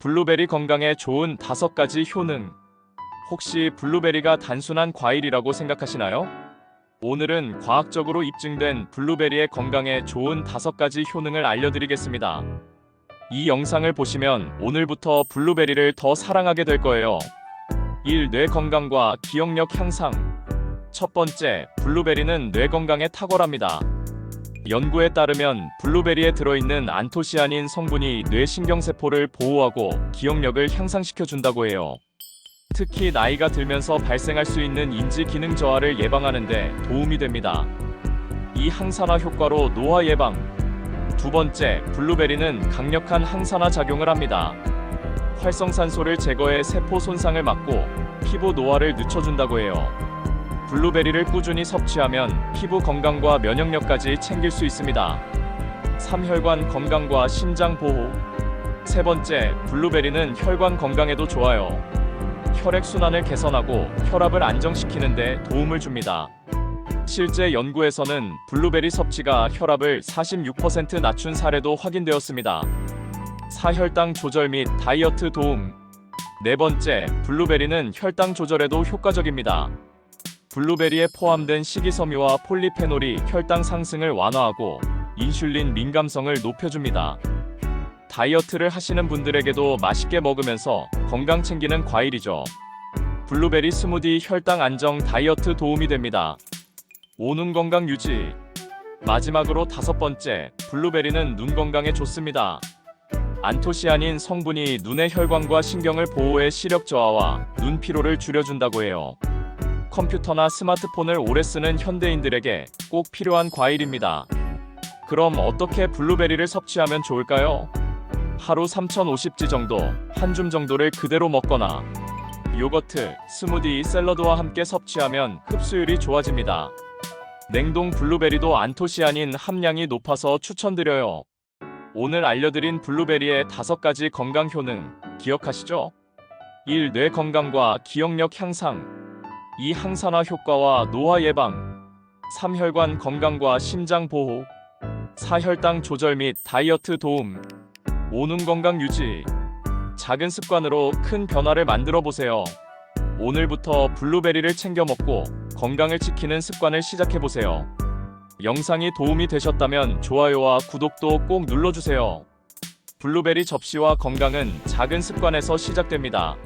블루베리 건강에 좋은 다섯 가지 효능. 혹시 블루베리가 단순한 과일이라고 생각하시나요? 오늘은 과학적으로 입증된 블루베리의 건강에 좋은 다섯 가지 효능을 알려드리겠습니다. 이 영상을 보시면 오늘부터 블루베리를 더 사랑하게 될 거예요. 1. 뇌 건강과 기억력 향상. 첫 번째, 블루베리는 뇌 건강에 탁월합니다. 연구에 따르면 블루베리에 들어있는 안토시아닌 성분이 뇌 신경세포를 보호하고 기억력을 향상시켜 준다고 해요. 특히 나이가 들면서 발생할 수 있는 인지 기능 저하를 예방하는 데 도움이 됩니다. 이 항산화 효과로 노화 예방. 두 번째, 블루베리는 강력한 항산화 작용을 합니다. 활성산소를 제거해 세포 손상을 막고 피부 노화를 늦춰준다고 해요. 블루베리를 꾸준히 섭취하면 피부 건강과 면역력까지 챙길 수 있습니다. 삼혈관 건강과 심장 보호. 세 번째, 블루베리는 혈관 건강에도 좋아요. 혈액 순환을 개선하고 혈압을 안정시키는 데 도움을 줍니다. 실제 연구에서는 블루베리 섭취가 혈압을 46% 낮춘 사례도 확인되었습니다. 사혈당 조절 및 다이어트 도움. 네 번째, 블루베리는 혈당 조절에도 효과적입니다. 블루베리에 포함된 식이섬유와 폴리페놀이 혈당 상승을 완화하고 인슐린 민감성을 높여줍니다. 다이어트를 하시는 분들에게도 맛있게 먹으면서 건강 챙기는 과일이죠. 블루베리 스무디 혈당 안정 다이어트 도움이 됩니다. 오눈 건강 유지. 마지막으로 다섯 번째, 블루베리는 눈 건강에 좋습니다. 안토시아닌 성분이 눈의 혈관과 신경을 보호해 시력 저하와 눈 피로를 줄여준다고 해요. 컴퓨터나 스마트폰을 오래 쓰는 현대인들에게 꼭 필요한 과일입니다. 그럼 어떻게 블루베리를 섭취하면 좋을까요? 하루 3050지 정도, 한 줌 정도를 그대로 먹거나 요거트, 스무디, 샐러드와 함께 섭취하면 흡수율이 좋아집니다. 냉동 블루베리도 안토시아닌 함량이 높아서 추천드려요. 오늘 알려드린 블루베리의 다섯 가지 건강 효능 기억하시죠? 1. 뇌 건강과 기억력 향상 2. 항산화 효과와 노화 예방 3. 혈관 건강과 심장 보호 4. 혈당 조절 및 다이어트 도움 5. 눈 건강 유지 작은 습관으로 큰 변화를 만들어 보세요. 오늘부터 블루베리를 챙겨 먹고 건강을 지키는 습관을 시작해 보세요. 영상이 도움이 되셨다면 좋아요와 구독도 꼭 눌러주세요. 블루베리 접시와 건강은 작은 습관에서 시작됩니다.